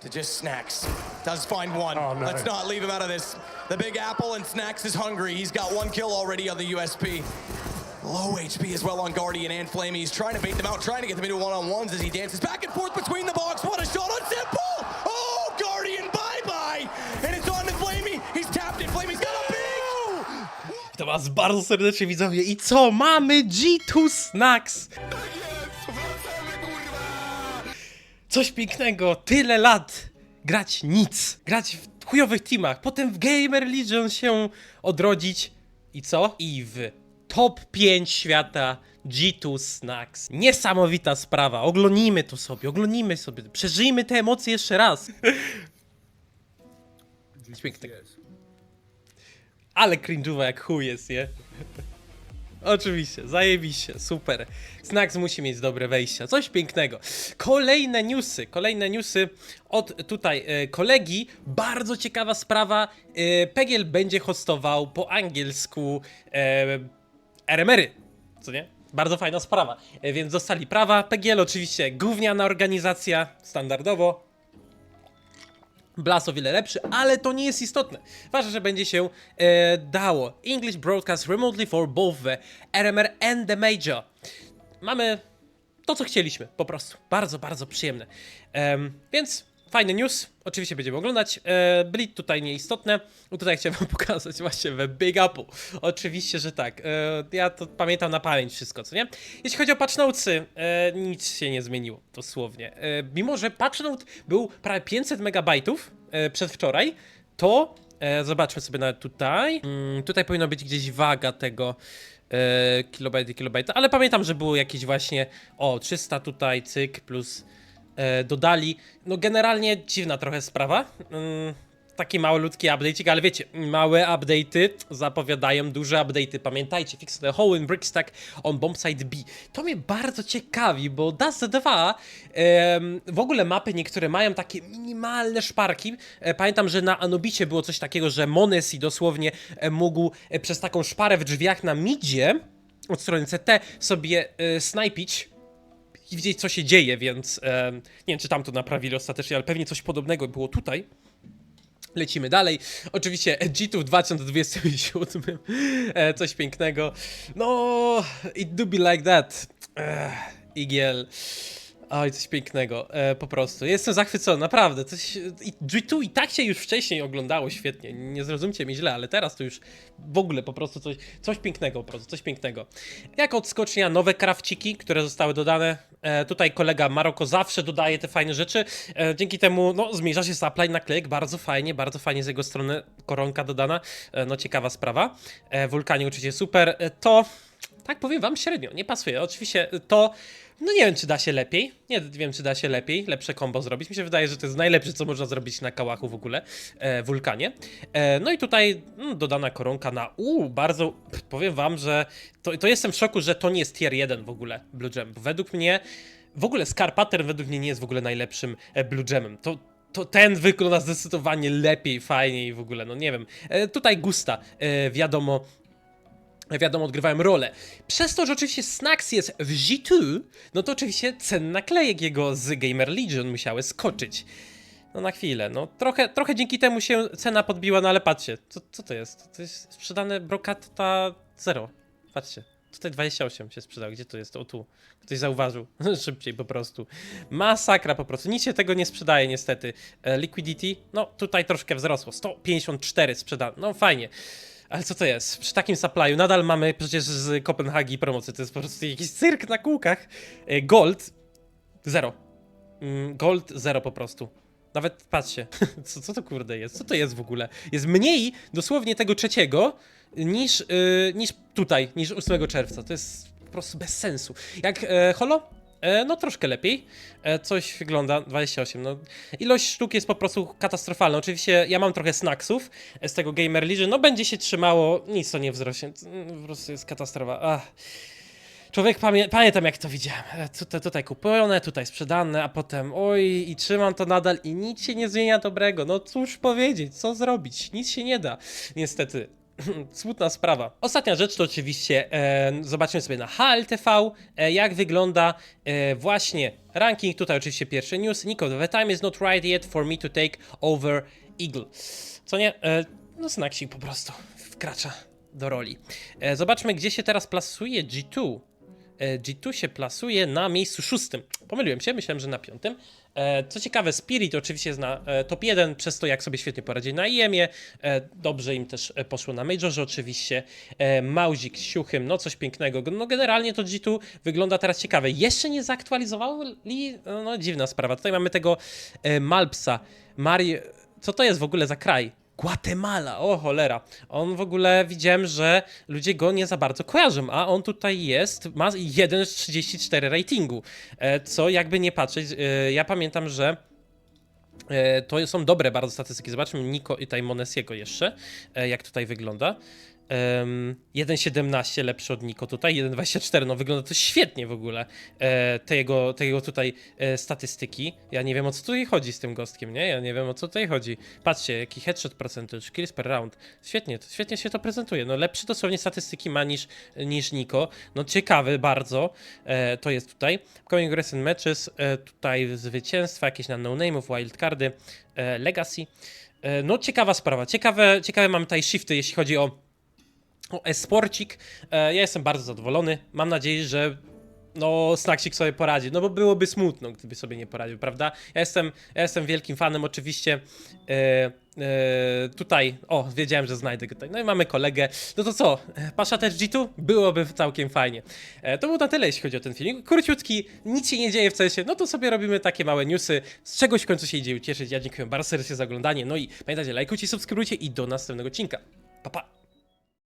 to just Snacks. Does find one. Oh, no. Let's not leave him out of this. The Big Apple and Snacks is hungry. He's got one kill already on the USP. Low HP as well on Guardian and Flamey. He's trying to bait them out, trying to get them into one-on-ones as he dances back and forth between the box. What a shot on Simple! Oh, Guardian, bye-bye! And it's on to Flamey. He's tapped it. Flamey's got a big... Witam was bardzo serdecznie widzowie i co? Mamy G2 Snacks! Coś pięknego, tyle lat grać nic, grać w chujowych teamach, potem w Gamer Legion się odrodzić i co? I w top 5 świata G2 Snacks. Niesamowita sprawa, oglądnijmy to sobie, oglądnijmy sobie, przeżyjmy te emocje jeszcze raz. Coś pięknego. Ale cringe'owa jak chuj jest, nie? Oczywiście, zajebiście, super. Snacks musi mieć dobre wejścia, coś pięknego. Kolejne newsy, kolejne newsy od tutaj e, kolegi. Bardzo ciekawa sprawa. E, Pegiel będzie hostował po angielsku e, RMR-y, co nie? Bardzo fajna sprawa. E, więc dostali prawa. Pegiel oczywiście gówniana organizacja, standardowo. Blas o wiele lepszy, ale to nie jest istotne. Ważne, że będzie się e, dało. English broadcast remotely for both the RMR and the Major. Mamy to, co chcieliśmy, po prostu. Bardzo, bardzo przyjemne. Em, więc fajny news. Oczywiście będziemy oglądać. E, byli tutaj nieistotne. Tutaj chciałem wam pokazać właśnie we Big Apple. Oczywiście, że tak. E, ja to pamiętam na pamięć wszystko, co nie? Jeśli chodzi o patch notesy, e, nic się nie zmieniło, dosłownie. E, mimo, że patch note był prawie 500 megabajtów e, przedwczoraj, to e, zobaczmy sobie nawet tutaj. Mm, tutaj powinno być gdzieś waga tego e, kilobajty, kilobajty, ale pamiętam, że było jakieś właśnie o 300 tutaj, cyk, plus dodali. No generalnie dziwna trochę sprawa. Mm, taki malutki update'ik, ale wiecie, małe update'y zapowiadają duże update'y. Pamiętajcie, fix the hole in brickstack on bombsite B. To mnie bardzo ciekawi, bo Dust 2 em, w ogóle mapy niektóre mają takie minimalne szparki. E, pamiętam, że na Anubicie było coś takiego, że Monesi dosłownie e, mógł e, przez taką szparę w drzwiach na midzie od strony CT sobie e, snajpić i widzieć, co się dzieje, więc em, nie wiem, czy tam to naprawili ostatecznie, ale pewnie coś podobnego było tutaj. Lecimy dalej. Oczywiście G2 w 2027. E, coś pięknego. No, it do be like that. Ech, IGL. Oj, coś pięknego, e, po prostu. Jestem zachwycony, naprawdę. Coś, i G2 i tak się już wcześniej oglądało świetnie. Nie zrozumcie mnie źle, ale teraz to już w ogóle po prostu coś, coś pięknego, po prostu coś pięknego. Jak odskocznia, nowe krawciki, które zostały dodane. E, tutaj kolega Maroko zawsze dodaje te fajne rzeczy. E, dzięki temu no, zmniejsza się supply naklejek. Bardzo fajnie, bardzo fajnie z jego strony koronka dodana. E, no ciekawa sprawa. Wulkanie oczywiście super. To tak powiem wam średnio, nie pasuje. Oczywiście to, no nie wiem czy da się lepiej, nie wiem czy da się lepiej, lepsze combo zrobić. Mi się wydaje, że to jest najlepsze co można zrobić na kałachu w ogóle, e, wulkanie. E, no i tutaj mm, dodana koronka na u, bardzo, powiem wam, że to, to jestem w szoku, że to nie jest tier 1 w ogóle Blue Gem. Według mnie, w ogóle Scar Pattern według mnie nie jest w ogóle najlepszym e, Blue Gemem. To, to ten wygląda zdecydowanie lepiej, fajniej w ogóle, no nie wiem. E, tutaj Gusta, e, wiadomo, wiadomo, odgrywałem rolę. Przez to, że oczywiście Snacks jest w G2, no to oczywiście cen naklejek jego z Gamer Legion musiały skoczyć. No na chwilę, no trochę, trochę dzięki temu się cena podbiła, no ale patrzcie, co, co to jest? To jest sprzedane Brocata 0. Patrzcie, tutaj 28 się sprzedał, gdzie to jest? O tu, ktoś zauważył, szybciej po prostu. Masakra po prostu, nic się tego nie sprzedaje niestety. E, Liquidity, no tutaj troszkę wzrosło, 154 sprzedane, no fajnie. Ale co to jest? Przy takim supply'u nadal mamy przecież z Kopenhagi promocję, to jest po prostu jakiś cyrk na kółkach. E, Gold, zero. Mm, Gold, zero po prostu. Nawet patrzcie, co, co to kurde jest? Co to jest w ogóle? Jest mniej dosłownie tego trzeciego niż, yy, niż tutaj, niż 8 czerwca. To jest po prostu bez sensu. Jak e, holo? E, no troszkę lepiej. E, coś wygląda 28. No, ilość sztuk jest po prostu katastrofalna. Oczywiście ja mam trochę snacksów z tego Gamer Legion. No będzie się trzymało, nic to nie wzrośnie. Po prostu jest katastrofa. Ach. Człowiek pamię pamiętam jak to widziałem. E, Tutaj, tutaj kupione, tutaj sprzedane, a potem oj i trzymam to nadal i nic się nie zmienia dobrego. No cóż powiedzieć, co zrobić? Nic się nie da. Niestety. smutna sprawa. Ostatnia rzecz to oczywiście e, zobaczymy sobie na HLTV, e, jak wygląda e, właśnie ranking. Tutaj oczywiście pierwszy news. Nico, the time is not right yet for me to take over Eagle. Co nie? E, no Snacksik po prostu wkracza do roli. E, zobaczmy, gdzie się teraz plasuje G2. E, G2 się plasuje na miejscu szóstym. Pomyliłem się, myślałem, że na piątym. E, Co ciekawe, Spirit oczywiście jest na e, top 1, przez to jak sobie świetnie poradzili na IEM-ie. Dobrze im też poszło na Majorze oczywiście. Mauzik z Siuchym, no coś pięknego. No generalnie to G2 wygląda teraz ciekawe. Jeszcze nie zaktualizowali, no, dziwna sprawa. Tutaj mamy tego Malpsa. Mari... Co to jest w ogóle za kraj? Guatemala, o cholera. On w ogóle widziałem, że ludzie go nie za bardzo kojarzą, a on tutaj jest, ma 1 z 34 ratingu. E, Co jakby nie patrzeć, e, ja pamiętam, że e, to są dobre bardzo statystyki. Zobaczmy Niko i tutaj Monesiego jeszcze, jak tutaj wygląda. Em, 1,17 lepszy od Niko tutaj, 1,24, no wygląda to świetnie w ogóle, e, te, jego, te jego tutaj e, statystyki. Ja nie wiem o co tutaj chodzi z tym gostkiem, nie? Ja nie wiem o co tutaj chodzi. Patrzcie, jaki headshot percentage, kills per round. Świetnie, to- świetnie się to prezentuje. No lepsze dosłownie statystyki ma niż, niż Niko. No ciekawy bardzo e, to jest tutaj. Coming recent matches, e, tutaj zwycięstwa, jakieś na no-name'ów, wildcardy, e, legacy. E, no ciekawa sprawa, ciekawe, ciekawe mamy tutaj shifty, jeśli chodzi o o esporcik. E, ja jestem bardzo zadowolony. Mam nadzieję, że no, Snacksik sobie poradzi, no bo byłoby smutno, gdyby sobie nie poradził, prawda? Ja jestem, ja jestem wielkim fanem, oczywiście. E, e, tutaj, o, wiedziałem, że znajdę go tutaj. No i mamy kolegę. No to co, Pasza też G2? Byłoby całkiem fajnie. E, to było na tyle, jeśli chodzi o ten film. Króciutki, nic się nie dzieje w sensie, no to sobie robimy takie małe newsy, z czegoś w końcu się idzie ucieszyć. Ja dziękuję bardzo serdecznie za oglądanie, no i pamiętajcie, lajkujcie, subskrybujcie i do następnego odcinka. Pa, pa!